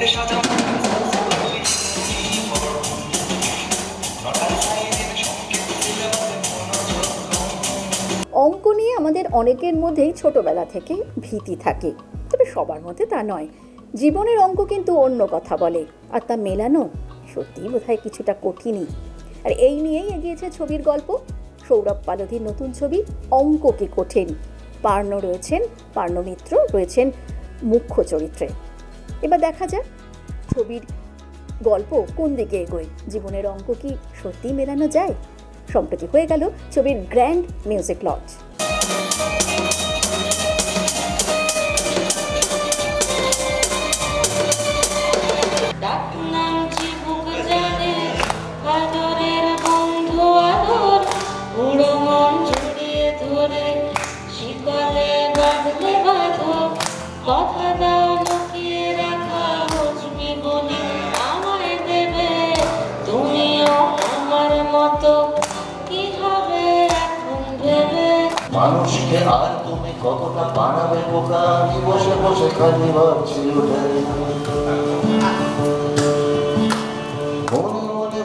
অঙ্ক নিয়ে আমাদের অনেকের মধ্যেই ছোটবেলা থেকে ভীতি থাকে, তবে সবার মধ্যে তা নয়। জীবনের অঙ্ক কিন্তু অন্য কথা বলে, আর তা মেলানো সত্যিই বোধহয় কিছুটা কঠিনই। আর এই নিয়েই এগিয়েছে ছবির গল্প। সৌরভ পালধির নতুন ছবি অঙ্ক কি কঠিন। পার্ণ রয়েছেন পার্ণ মিত্র রয়েছেন মুখ্য চরিত্রে। এবার দেখা যাক ছবির গল্প কোন দিকে এগোয়। জীবনের অঙ্ক কি সত্যিই মেলানো যায়? সম্প্রতি হয়ে গেল ছবির গ্র্যান্ড মিউজিক লঞ্চ ডাকনাম মানুষকে আর তুমি কতটা বাড়াবে বোকা? আমি বসে বসে খালি ভাবছি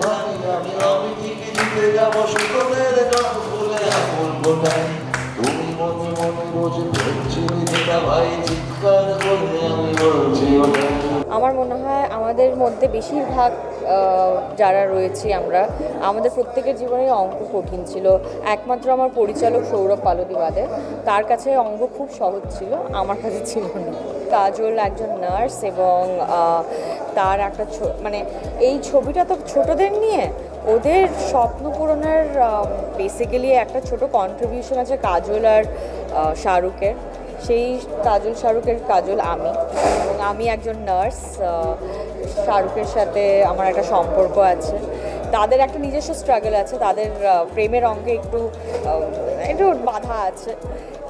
ভাবি, আমি আমি জিতে যাব সুতোদের গান ফুলে গোটাই আমার মনে হয় আমাদের মধ্যে বেশিরভাগ যারা রয়েছি আমরা, আমাদের প্রত্যেকের জীবনে অঙ্ক কঠিন ছিল। একমাত্র আমার পরিচালক সৌরভ পালদি বাদে। তার কাছে অঙ্ক খুব সহজ ছিল, আমার কাছে ছিল না। কাজল একজন নার্স এবং তার একটা মানে এই ছবিটা তো ছোটদের নিয়ে। ওদের স্বপ্ন পূরণের বেসিক্যালি একটা ছোট কন্ট্রিবিউশন আছে কাজল আর শাহরুখের। সেই কাজল শাহরুখের কাজল আমি। এবং আমি একজন নার্স শাহরুখের সাথে আমার একটা সম্পর্ক আছে। তাদের একটা নিজস্ব স্ট্রাগল আছে, তাদের প্রেমের অঙ্কে একটু একটু বাধা আছে।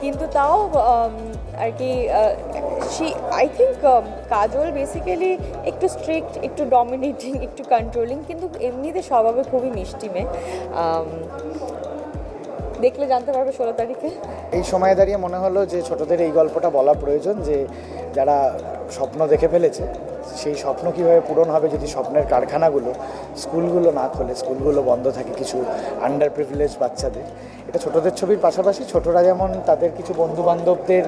কিন্তু তাও আর কি see I think Kajal basically একটু স্ট্রিক্ট একটু ডমিনেটিং একটু কন্ট্রোলিং কিন্তু এমনিতে স্বভাবে খুবই মিষ্টি মেয়ে। দেখলে জানতে পারবে ষোলো তারিখে। এই সময়ে দাঁড়িয়ে মনে হলো যে ছোটদের এই গল্পটা বলা প্রয়োজন, যে যারা স্বপ্ন দেখে ফেলেছে, সেই স্বপ্ন কীভাবে পূরণ হবে যদি স্বপ্নের কারখানাগুলো, স্কুলগুলো না খোলে, স্কুলগুলো বন্ধ থাকে কিছু আন্ডার প্রিভিলেজ বাচ্চাদের। এটা ছোটদের ছবির পাশাপাশি ছোটরা যেমন তাদের কিছু বন্ধু বান্ধবদের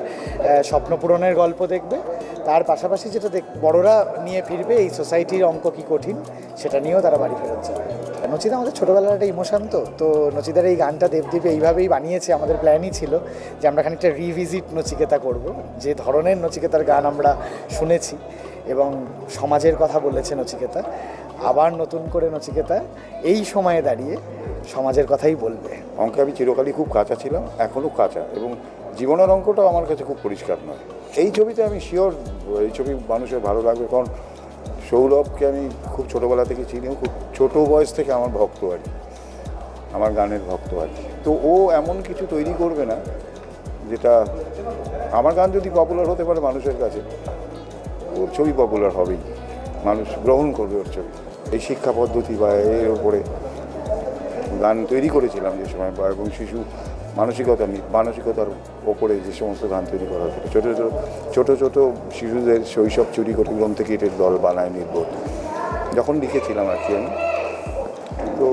স্বপ্ন পূরণের গল্প দেখবে, তার পাশাপাশি যেটা দেখ, বড়রা নিয়ে ফিরবে এই সোসাইটির অঙ্ক কী কঠিন, সেটা নিয়েও তারা বাড়ি ফেরত যাবে। নচিদা আমাদের ছোটোবেলার একটা ইমোশন তো তো নচিদার এই গানটা দেবদীপে এইভাবেই বানিয়েছে, আমাদের প্ল্যানই ছিল যে আমরা খানিকটা রিভিজিট নচিকেতা করব। যে ধরনের নচিকেতার গান আমরা শুনেছি এবং সমাজের কথা বলেছে নচিকেতা, আবার নতুন করে নচিকেতা এই সময়ে দাঁড়িয়ে সমাজের কথাই বলবে। অঙ্কে আমি চিরকালই খুব কাঁচা ছিলাম, এখনও কাঁচা এবং জীবনের অঙ্কটাও আমার কাছে খুব পরিষ্কার নয়। এই ছবিতে আমি শিওর এই ছবি মানুষের ভালো লাগবে, কারণ সৌরভকে আমি খুব ছোটোবেলা থেকে চিনি খুব ছোটো বয়স থেকে আমার ভক্ত আর কি, আমার গানের ভক্ত আর কি। তো ও এমন কিছু তৈরি করবে না, যেটা আমার গান যদি পপুলার হতে পারে মানুষের কাছে ওর ছবি পপুলার হবেই। মানুষ গ্রহণ করবে ওর ছবি। এই শিক্ষা পদ্ধতি বা এর ওপরে গান তৈরি করেছিলাম যে সময়, বা এবং শিশু মানসিকতা, মানসিকতার ওপরে যে সমস্ত গান তৈরি করা হতো ছোটো ছোটো ছোটো ছোটো শিশুদের শৈশব চুরি গ্রন্থ থেকে এটের দল বানায় নির্বোধ। যখন লিখেছিলাম আর কি আমি, তো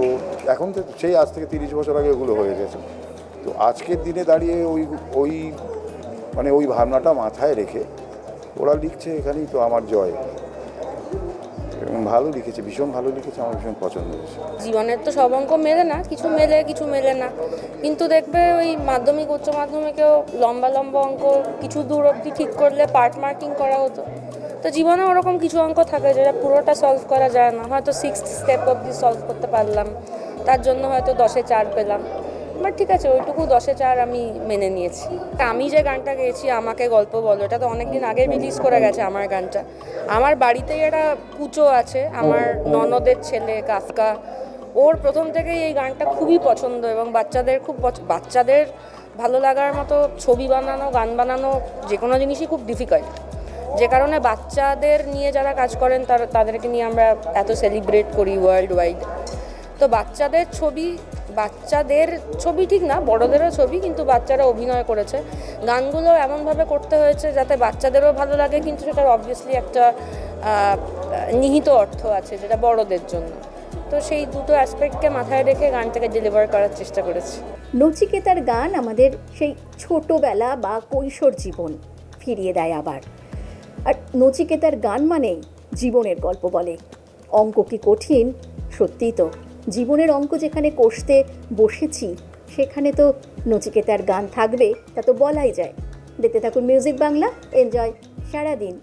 এখন তো সেই আজ থেকে তিরিশ বছর আগে ওগুলো হয়ে গেছে। তো আজকের দিনে দাঁড়িয়ে ওই ওই মানে ওই ভাবনাটা মাথায় রেখে ওরা লিখছে এখানেই তো আমার জয়। এবং ভালো লিখেছে, ভীষণ ভালো লিখেছে, আমার ভীষণ পছন্দ হয়েছে। জীবনের তো সব অঙ্ক মেলে না, কিছু মেলে কিছু মেলে না। কিন্তু দেখবে ওই মাধ্যমিক, উচ্চ মাধ্যমিকেও লম্বা লম্বা অঙ্ক কিছু দূর অবধি ঠিক করলে পার্ট মার্কিং করা হতো। তো জীবনে ওরকম কিছু অঙ্ক থাকে যেটা পুরোটা সলভ করা যায় না। হয়তো সিক্স স্টেপ অবধি সলভ করতে পারলাম, তার জন্য হয়তো দশে চার পেলাম। বাট ঠিক আছে, ওইটুকু দশে চার আমি মেনে নিয়েছি। তা আমি যে গানটা গেয়েছি, আমাকে গল্প বলো, এটা তো অনেক দিন আগে রিলিজ করে গেছে আমার গানটা। আমার বাড়িতেই একটা কুচো আছে, আমার ননদের ছেলে কাফকা ওর প্রথম থেকেই এই গানটা খুবই পছন্দ এবং বাচ্চাদের খুব বাচ্চাদের ভালো লাগার মতো ছবি বানানো, গান বানানো যে কোনো জিনিসই খুব ডিফিকাল্ট যে কারণে বাচ্চাদের নিয়ে যারা কাজ করেন, তারা, তাদেরকে নিয়ে আমরা এত সেলিব্রেট করি ওয়ার্ল্ড ওয়াইড তো বাচ্চাদের ছবি বাচ্চাদের ছবি ঠিক না, বড়দেরও ছবি, কিন্তু বাচ্চারা অভিনয় করেছে। গানগুলো এমনভাবে করতে হয়েছে যাতে বাচ্চাদেরও ভালো লাগে, কিন্তু সেটার অবভিয়াসলি একটা নিহিত অর্থ আছে যেটা বড়দের জন্য। তো সেই দুটো অ্যাসপেক্টকে মাথায় রেখে গানটাকে ডেলিভার করার চেষ্টা করেছি। নচিকেতার গান আমাদের সেই ছোটোবেলা বা কৈশোর জীবন ফিরিয়ে দেয় আবার। আর নচিকেতার গান মানেই জীবনের গল্প বলে। অঙ্ক কি কঠিন? সত্যিই তো। জীবনের অঙ্ক যেখানে কষতে বসেছি, সেখানে তো নচিকেতার গান থাকবে, তা তো বলাই যায়। দেখতে থাকুন মিউজিক বাংলা এনজয় সারাদিন।